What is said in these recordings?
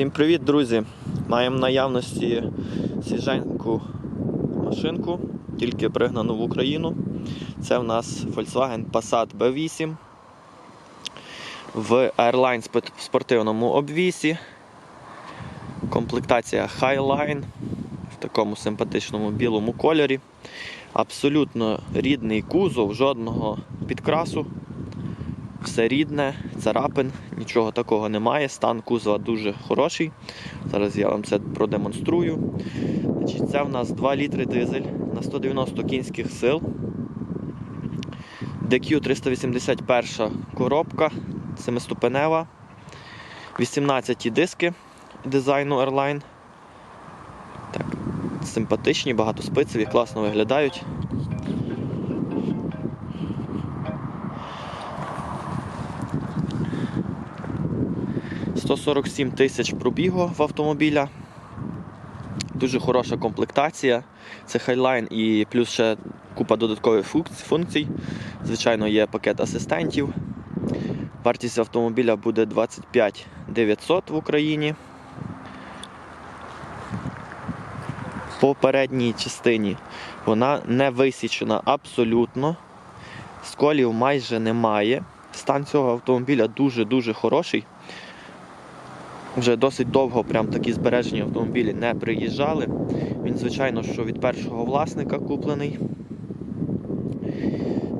Всім привіт, друзі! Маємо в наявності свіженьку машинку, тільки пригнану в Україну. Це в нас Volkswagen Passat B8 в Airline спортивному обвісі. Комплектація Highline в такому симпатичному білому кольорі. Абсолютно рідний кузов, жодного підкрасу. Все рідне, царапин, нічого такого немає. Стан кузова дуже хороший. Зараз я вам це продемонструю. Значить, це в нас 2 літри дизель на 190 кінських сил. DQ 381 коробка, семиступенева, 18 диски дизайну Airline. Так, симпатичні, багатоспицеві, класно виглядають. – 147 тисяч пробігу в автомобіля. Дуже хороша комплектація. Це Highline і плюс ще купа додаткових функцій. Звичайно, є пакет асистентів. Вартість автомобіля буде 25 900 в Україні. По передній частині вона не висічена абсолютно. Сколів майже немає. Стан цього автомобіля дуже-дуже хороший. Вже досить довго прям такі збережені автомобілі не приїжджали. Він, звичайно, що від першого власника куплений.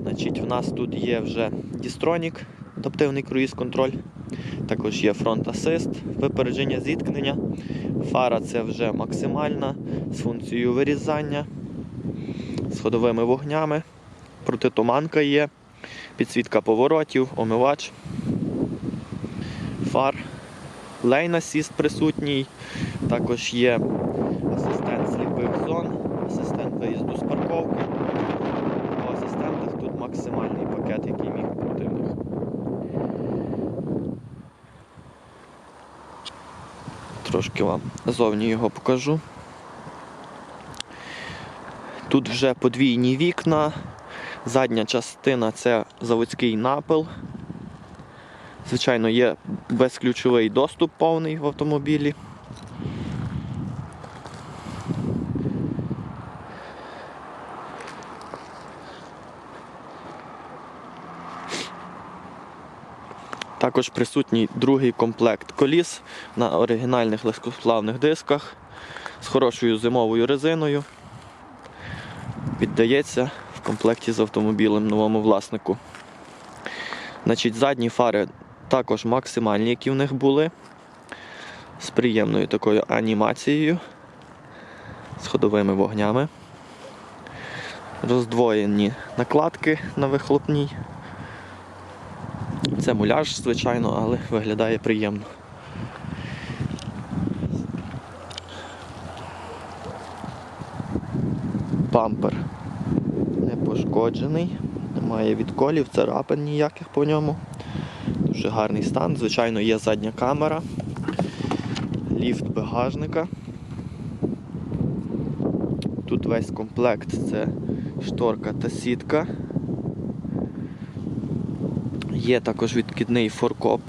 Значить, в нас тут є вже Distronic, адаптивний круїз-контроль. Також є фронт асист, випередження зіткнення. Фара це вже максимальна з функцією вирізання, з ходовими вогнями. Протитуманка є, підсвітка поворотів, омивач, фар. Assist присутній, також є асистент сліпих зон, асистент виїзду з парковки. По асистентах тут максимальний пакет, який міг бути в них. Трошки вам зовні його покажу. Тут вже подвійні вікна, задня частина це заводський напил. Звичайно, є безключовий доступ повний в автомобілі. Також присутній другий комплект коліс на оригінальних легкосплавних дисках з хорошою зимовою резиною. Віддається в комплекті з автомобілем новому власнику. Значить, задні фари також максимальні, які в них були. З приємною такою анімацією, з ходовими вогнями. Роздвоєні накладки на вихлопній. Це муляж, звичайно, але виглядає приємно. Бампер не пошкоджений, немає відколів, царапин ніяких по ньому. Дуже гарний стан. Звичайно, є задня камера, ліфт багажника. Тут весь комплект це шторка та сітка. Є також відкидний форкоп.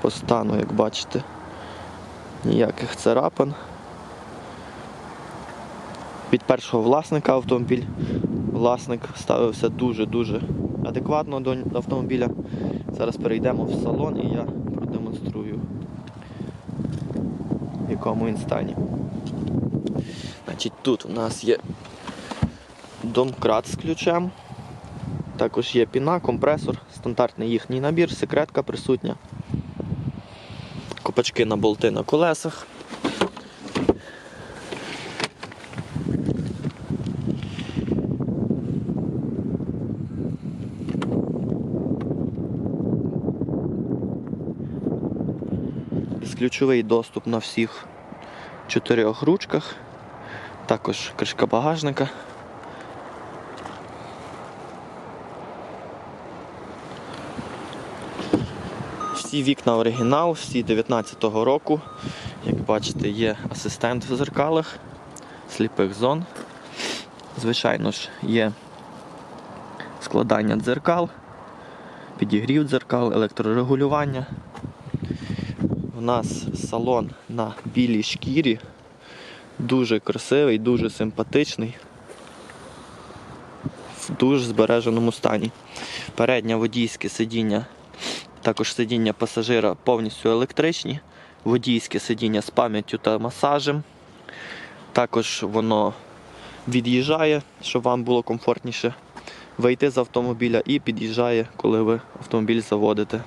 По стану, як бачите, ніяких царапин. Від першого власника автомобіль власник ставився дуже-дуже адекватно до автомобіля. Зараз перейдемо в салон і я продемонструю, в якому він стані. Значить, тут у нас є домкрат з ключем. Також є піна, компресор, стандартний їхній набір, секретка присутня. Копачки на болти на колесах. Безключовий доступ на всіх чотирьох ручках. Також кришка багажника. Всі вікна оригінал, всі 19-го року. Як бачите, є асистент в зеркалах, сліпих зон. Звичайно ж, є складання дзеркал, підігрів дзеркал, електрорегулювання. У нас салон на білій шкірі. Дуже красивий, дуже симпатичний. В дуже збереженому стані. Переднє водійське сидіння, також сидіння пасажира повністю електричні. Водійське сидіння з пам'яттю та масажем. Також воно від'їжджає, щоб вам було комфортніше вийти з автомобіля і під'їжджає, коли ви автомобіль заводите.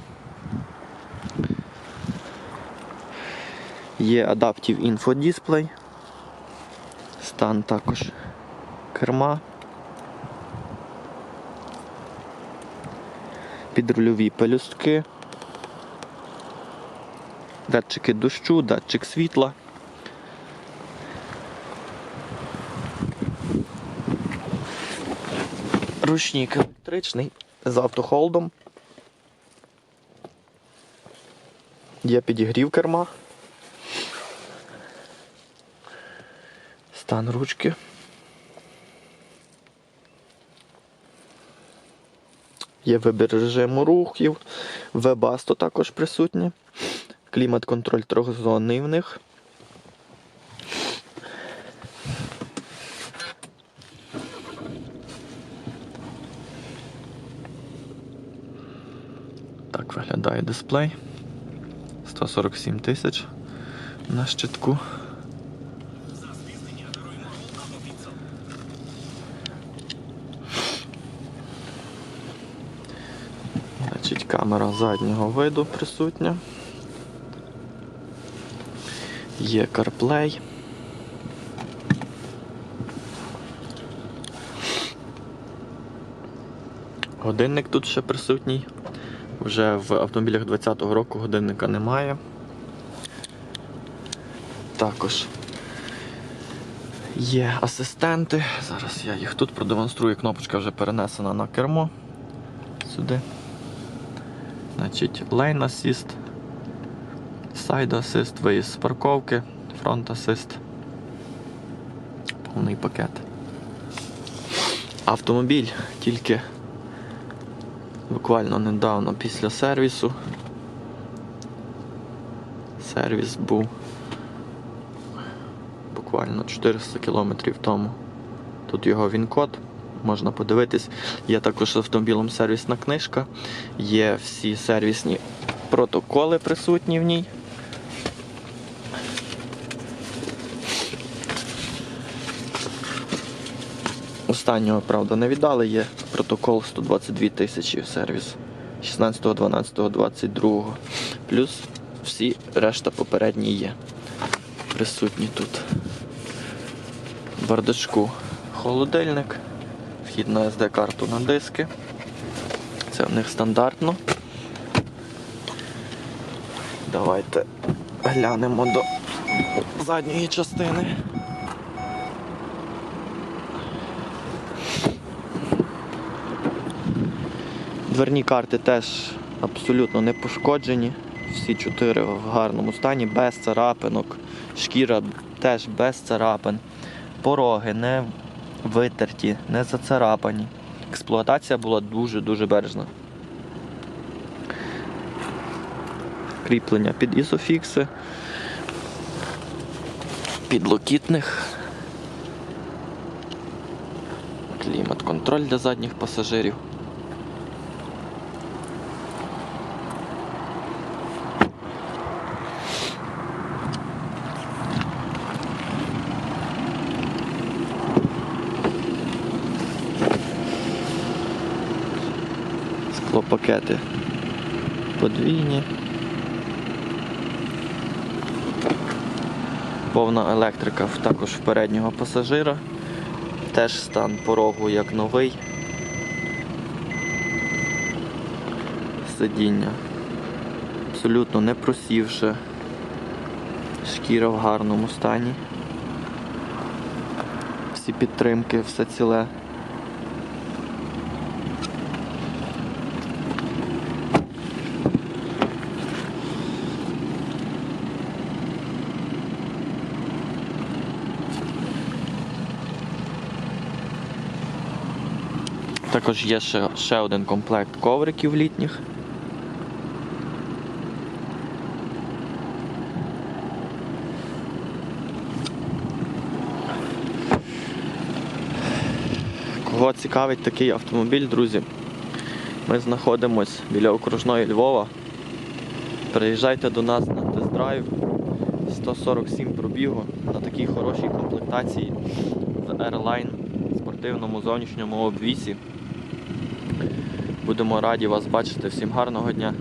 Є Info Display. Стан також керма. Підрульові пелюстки. Датчики дощу, датчик світла. Ручник електричний з автохолдом. Є підігрів керма. Стан ручки. Є вибір режиму рухів, вебасто також присутнє. Клімат-контроль трьохзонний в них. Так виглядає дисплей. 147 тисяч на щитку. Значить, камера заднього виду присутня. Є CarPlay. Годинник тут ще присутній. Вже в автомобілях 20-го року годинника немає. Також є асистенти. Зараз я їх тут продемонструю. Кнопочка вже перенесена на кермо. Сюди. Значить, Lane Assist, Side Assist, виїзд з парковки, Front Assist. Повний пакет. Автомобіль тільки буквально недавно після сервісу. Сервіс був буквально 400 кілометрів тому. Тут його він-код, можна подивитись. Є також з автомобілем сервісна книжка, є всі сервісні протоколи присутні в ній. Останнього, правда, не віддали, є протокол 122 тисячі сервіс 16.12.22. Плюс всі решта попередні є. Присутні тут. Бардачку холодильник, вхід на SD-карту на диски. Це в них стандартно. Давайте глянемо до задньої частини. Дверні карти теж абсолютно не пошкоджені. Всі чотири в гарному стані, без царапинок. Шкіра теж без царапин. Пороги не витерті, не зацарапані. Експлуатація була дуже-дуже бережна. Кріплення під ізофікси, підлокітних. Клімат-контроль для задніх пасажирів. Склопакети подвійні. Повна електрика також в переднього пасажира. Теж стан порогу як новий. Сидіння. Абсолютно не просівши. Шкіра в гарному стані. Всі підтримки, все ціле. Також є ще, ще один комплект ковриків літніх. Кого цікавить такий автомобіль, друзі? Ми знаходимось біля окружної Львова. Приїжджайте до нас на тест-драйв 147 пробігу на такій хорошій комплектації в Airline спортивному зовнішньому обвісі. Будемо раді вас бачити. Всім гарного дня!